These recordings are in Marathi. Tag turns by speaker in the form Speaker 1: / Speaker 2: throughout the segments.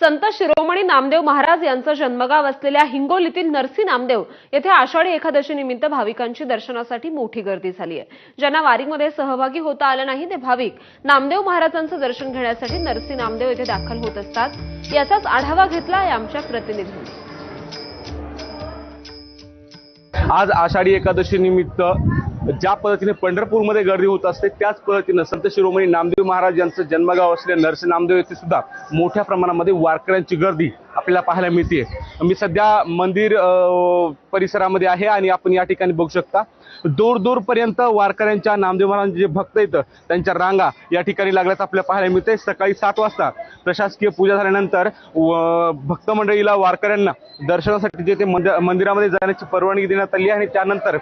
Speaker 1: संत शिरोमणी नामदेव महाराज यांचं जन्मगाव असलेल्या हिंगोलीतील नरसी नामदेव येथे आषाढी एकादशी निमित्त भाविकांची दर्शनासाठी मोठी गर्दी झाली आहे. ज्यांना वारीमध्ये सहभागी होता आलं नाही ते भाविक नामदेव महाराजांचं दर्शन घेण्यासाठी नरसी नामदेव येथे दाखल होत असतात. याचाच आढावा घेतला आमच्या प्रतिनिधींनी.
Speaker 2: आज आषाढी एकादशी निमित्त ज्या पद्धतीने पंढरपूरमध्ये गर्दी होत असते त्याच पद्धतीनं संत शिरोमणी नामदेव महाराज यांचं जन्मगाव असलेल्या नरसी नामदेव येथे सुद्धा मोठ्या प्रमाणामध्ये वारकऱ्यांची गर्दी आपल्याला पाहायला मिळते मी सध्या मंदिर परिसरामध्ये आहे आणि आपण या ठिकाणी बघू शकता दूर दूरपर्यंत वारकऱ्यांच्या नामदेव महाराजांचे जे भक्त येतं त्यांच्या रांगा या ठिकाणी लागल्याचं आपल्याला पाहायला मिळते सकाळी सात वाजता प्रशासकीय पूजा झाल्यानंतर भक्त मंडळीला वारकऱ्यांना दर्शनासाठी जे ते मंदिरामध्ये जाण्याची परवानगी देण्यात आली आहे आणि त्यानंतर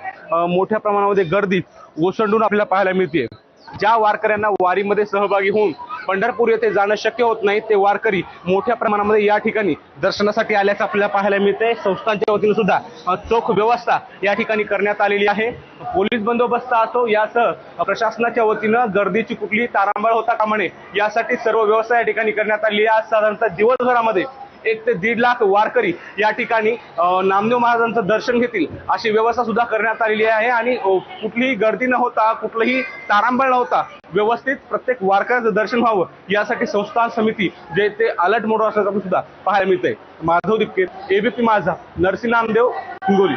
Speaker 2: मोठ्या प्रमाणामध्ये गर्दी ओसंडून आपल्याला पाहायला मिळते ज्या वारकऱ्यांना वारीमध्ये सहभागी होऊन पंढरपूर येथे जाणं शक्य होत नाही ते वारकरी मोठ्या प्रमाणामध्ये या ठिकाणी दर्शनासाठी आल्याचं आपल्याला पाहायला मिळते संस्थांच्या वतीनं सुद्धा चोख व्यवस्था या ठिकाणी करण्यात आलेली आहे. पोलीस बंदोबस्त असो यासह प्रशासनाच्या वतीनं गर्दीची कुठलीही तारांबळ होता का म्हणे यासाठी सर्व व्यवस्था या ठिकाणी करण्यात आली आहे. आज साधारणतः दिवसभरामध्ये एक ते दीड लाख वारकरी या ठिकाणी नामदेव महाराजांचं दर्शन घेतील अशी व्यवस्था सुद्धा करण्यात आलेली आहे. आणि कुठलीही गर्दी न होता कुठलंही तारांबळ न होता व्यवस्थित प्रत्येक वारकऱ्याचं दर्शन व्हावं यासाठी संस्थान समिती जे ते अलर्ट मोड असल्याचं सुद्धा पाहायला मिळतंय. माधव दिपके एबीपी माझा नरसी नामदेव हिंगोली.